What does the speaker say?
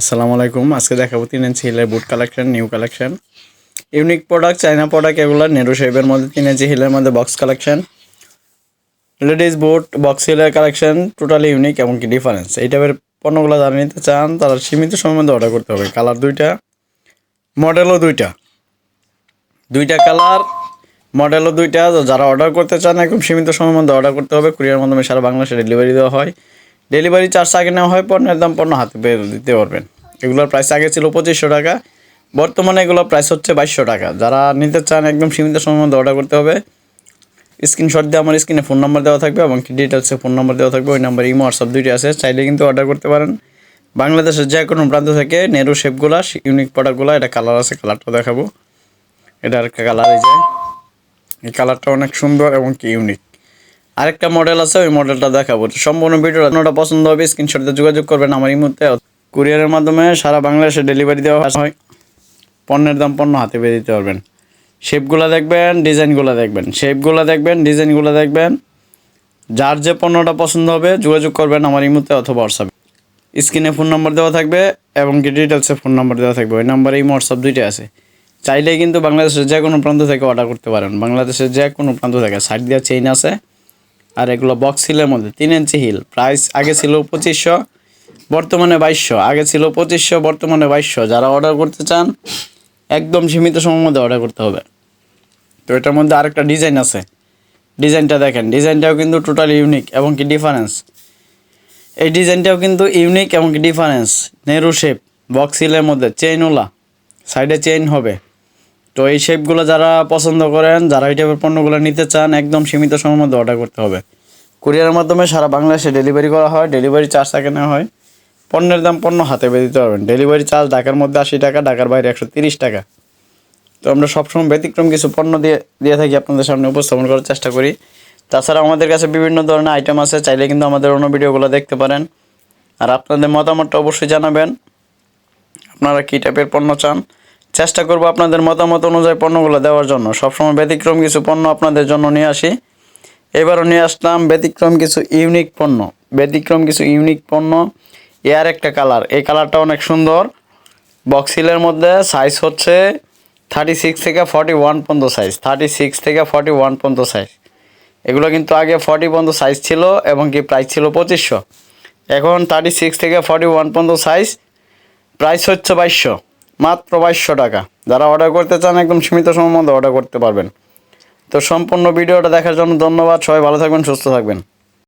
আসসালামু আলাইকুম। আজকে দেখাবো তিন ইঞ্চি হিলের boot collection new collection unique product China product এগুলো নেরু শেপের মধ্যে, তিন ইঞ্চি হিলের মধ্যে box collection ladies boot box হিলের কালেকশন টোটালি ইউনিক এবং কি ডিফারেন্স এই টাইপের পণ্যগুলো যারা নিতে চান, তারা সীমিত সময়ের মধ্যে অর্ডার করতে হবে। কালার দুইটা মডেলও দুইটা। দুইটা কালার মডেলও দুইটা। যারা অর্ডার করতে চান, একদম সীমিত সময়ের মধ্যে অর্ডার করতে হবে। কুরিয়ার মাধ্যমে সারা বাংলাদেশে ডেলিভারি দেওয়া হয়। ডেলিভারি চার্জ আগে নেওয়া হয়, পণ্যের দাম পণ্য হাতে পেয়ে দিতে পারবেন। এগুলোর প্রাইস আগে ছিল পঁচিশশো টাকা। বর্তমানে এগুলোর প্রাইস হচ্ছে বাইশশো টাকা। যারা নিতে চান, একদম সীমিত সময়ের মধ্যে অর্ডার করতে হবে। স্ক্রিনশট দিয়ে আমার স্ক্রিনে ফোন নাম্বার দেওয়া থাকবে এবং ডিটেলসে ফোন নাম্বার দেওয়া থাকবে। ওই নাম্বার ইমো হোয়াটসঅ্যাপ দুইটি আছে। চাইলে কিন্তু অর্ডার করতে পারেন। বাংলাদেশের যে কোনো প্রান্ত থেকে নেরু শেপগুলা ইউনিক প্রোডাক্টগুলো এটা কালার আছে কালারটা দেখাবো। এটা একটা কালার এই যায় এই কালারটা অনেক সুন্দর এবং কি ইউনিক আরেকটা মডেল আছে, ওই মডেলটা দেখাবো। সম্পূর্ণ ভিডিওটা আপনারা পছন্দ হবে স্ক্রিনশট যোগাযোগ করবেন আমার এই মুহূর্তে। কুরিয়ারের মাধ্যমে সারা বাংলাদেশে ডেলিভারি দেওয়া হয়। পণ্যের দাম পণ্য হাতে পেয়ে দিতে পারবেন। শেপগুলো দেখবেন ডিজাইনগুলো দেখবেন। শেপগুলো দেখবেন ডিজাইনগুলো দেখবেন। যার যে পণ্যটা পছন্দ হবে, যোগাযোগ করবেন আমার এই মুহূর্তে অথবা হোয়াটসঅ্যাপে স্ক্রিনে ফোন নাম্বার দেওয়া থাকবে এবং কি ডিটেলসে ফোন নাম্বার দেওয়া থাকবে। ওই নাম্বারে এই হোয়াটসঅ্যাপ দুইটা আছে। চাইলে কিন্তু বাংলাদেশের যে কোনো প্রান্ত থেকে অর্ডার করতে পারেন। বাংলাদেশের যে কোনো প্রান্ত থেকে সাইড দেওয়া চেইন আছে। আর এগুলো বক্স হিলের মধ্যে। তিন ইঞ্চি হিল প্রাইস আগে ছিল পঁচিশশো, বর্তমানে বাইশশো। আগে ছিল পঁচিশশো, বর্তমানে বাইশশো। যারা অর্ডার করতে চান, একদম সীমিত সময়ের মধ্যে অর্ডার করতে হবে। তো এটার মধ্যে আরেকটা ডিজাইন আছে। ডিজাইনটা দেখেন। ডিজাইনটাও কিন্তু টোটালি ইউনিক এবং কি ডিফারেন্স এই ডিজাইনটাও কিন্তু ইউনিক এবং কি ডিফারেন্স নেরু শেপ বক্স হিলের মধ্যে। চেইনওয়ালা সাইডে চেইন হবে। তো এই শেপগুলো যারা পছন্দ করেন, যারা এই টাইপের পণ্যগুলো নিতে চান, একদম সীমিত সময়ের মধ্যে অর্ডার করতে হবে। কুরিয়ারের মাধ্যমে সারা বাংলাদেশে ডেলিভারি করা হয় ডেলিভারি চার্জ থাকে নেওয়া হয়। পণ্যের দাম পণ্য হাতে পেয়ে দিতে পারবেন। ডেলিভারি চার্জ ঢাকার মধ্যে আশি টাকা, ঢাকার বাইরে একশো তিরিশ টাকা। তো আমরা সবসময় ব্যতিক্রম কিছু পণ্য দিয়ে দিয়ে থাকি আপনাদের সামনে উপস্থাপন করার চেষ্টা করি। তাছাড়া আমাদের কাছে বিভিন্ন ধরনের আইটেম আছে, চাইলে কিন্তু আমাদের অন্য ভিডিওগুলো দেখতে পারেন। আর আপনাদের মতামতটা অবশ্যই জানাবেন। আপনারা কী টাইপের পণ্য চান? চেষ্টা করব আপনাদের মতামত অনুযায়ী পণ্যগুলো দেওয়ার জন্য। সবসময় ব্যতিক্রম কিছু পণ্য আপনাদের জন্য নিয়ে আসি। এবারও নিয়ে আসলাম ব্যতিক্রম কিছু ইউনিক পণ্য। ব্যতিক্রম কিছু ইউনিক পণ্য। এর একটা কালার। এই কালারটা অনেক সুন্দর। বক্সিলের মধ্যে সাইজ হচ্ছে থার্টি সিক্স থেকে ফর্টি ওয়ান পর্যন্ত সাইজ থার্টি সিক্স থেকে ফর্টি ওয়ান পর্যন্ত সাইজ এগুলো কিন্তু আগে ফর্টি পর্যন্ত সাইজ ছিল এবং কি প্রাইস ছিল পঁচিশশো। এখন থার্টি সিক্স থেকে ফর্টি ওয়ান পর্যন্ত সাইজ প্রাইস হচ্ছে বাইশশো। মাত্র বাইশশো টাকা। যারা অর্ডার করতে চান, একদম সীমিত সময়ের মধ্যে অর্ডার করতে পারবেন। তো সম্পূর্ণ ভিডিওটা দেখার জন্য ধন্যবাদ। সবাই ভালো থাকবেন, সুস্থ থাকবেন।